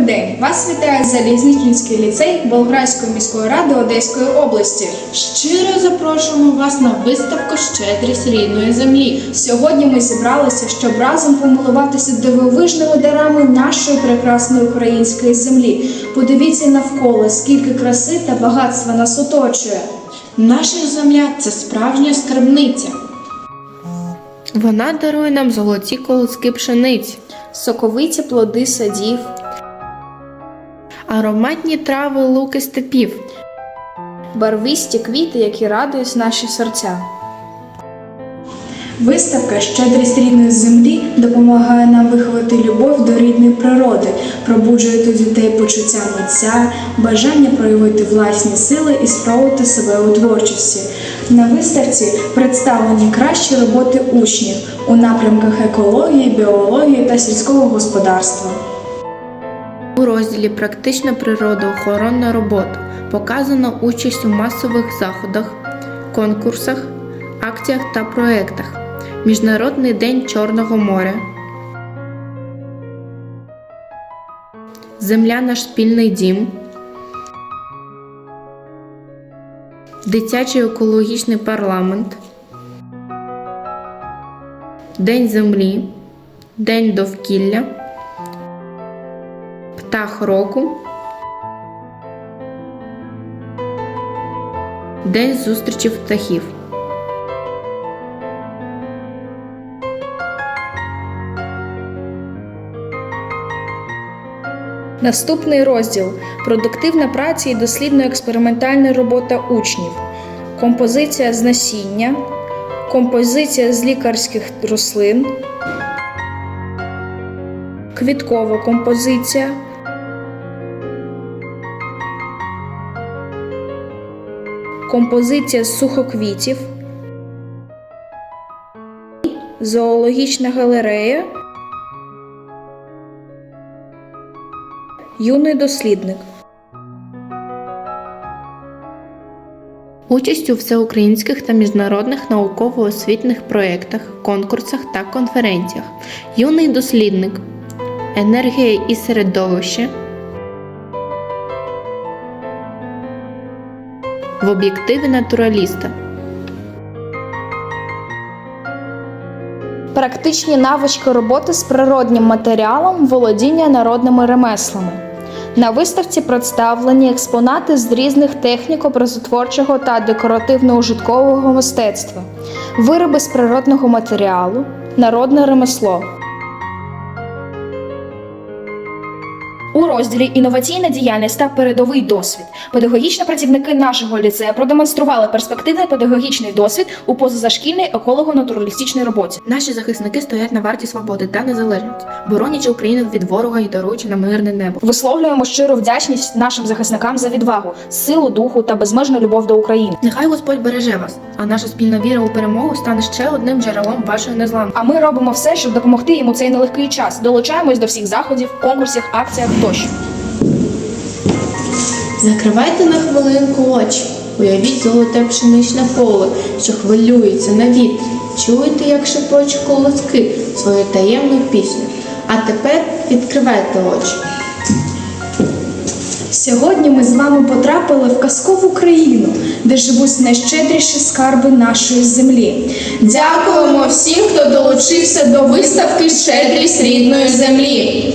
Добрий день! Вас вітає Залізничний ліцей Болградської міської ради Одеської області. Щиро запрошуємо вас на виставку Щедрість рідної землі. Сьогодні ми зібралися, щоб разом помилуватися дивовижними дарами нашої прекрасної української землі. Подивіться навколо, скільки краси та багатства нас оточує. Наша земля це справжня скарбниця. Вона дарує нам золоті колоски пшениці, Соковиті плоди садів, ароматні трави луки степів, барвисті квіти, які радують наші серця. Виставка Щедрість рідної землі допомагає нам виховати любов до рідної природи, пробуджує у дітей почуття митця, бажання проявити власні сили і спробувати себе у творчості. На виставці представлені кращі роботи учнів у напрямках екології, біології та сільського господарства. У розділі Практична природоохоронна робота показано участь у масових заходах, конкурсах, акціях та проєктах. Міжнародний день Чорного моря. Земля наш спільний дім. Дитячий екологічний парламент. День землі. День довкілля. Птах року. День зустрічі птахів. Наступний розділ. Продуктивна праця і дослідно-експериментальна робота учнів, композиція з насіння, композиція з лікарських рослин, квіткова композиція, композиція з сухоквітів, зоологічна галерея. Юний дослідник. Участь у всеукраїнських та міжнародних науково-освітних проєктах, конкурсах та конференціях. Юний дослідник. Енергія і середовище. В об'єктиві натураліста. Практичні навички роботи з природнім матеріалом, володіння народними ремеслами. На виставці представлені експонати з різних технік образотворчого та декоративно-ужиткового мистецтва, вироби з природного матеріалу, народне ремесло. У розділі Інноваційна діяльність та передовий досвід педагогічні працівники нашого ліцею продемонстрували перспективний педагогічний досвід у позазашкільній еколого-натуралістичній роботі. Наші захисники стоять на варті свободи та незалежності, боронячи Україну від ворога і даруючи нам мирне небо. Висловлюємо щиру вдячність нашим захисникам за відвагу, силу духу та безмежну любов до України. Нехай Господь береже вас, а наша спільна віра у перемогу стане ще одним джерелом вашої незламності. А ми робимо все, щоб допомогти їм у цей нелегкий час. Долучаємось до всіх заходів, конкурсів, акціях тощо. Закривайте на хвилинку очі. Уявіть золоте пшеничне поле, що хвилюється на вітрі. Чуєте, як шепочуть колоски свою таємну пісню. А тепер відкривайте очі. Сьогодні ми з вами потрапили в казкову країну, де живуть найщедріші скарби нашої землі. Дякуємо всім, хто долучився до виставки Щедрість рідної землі.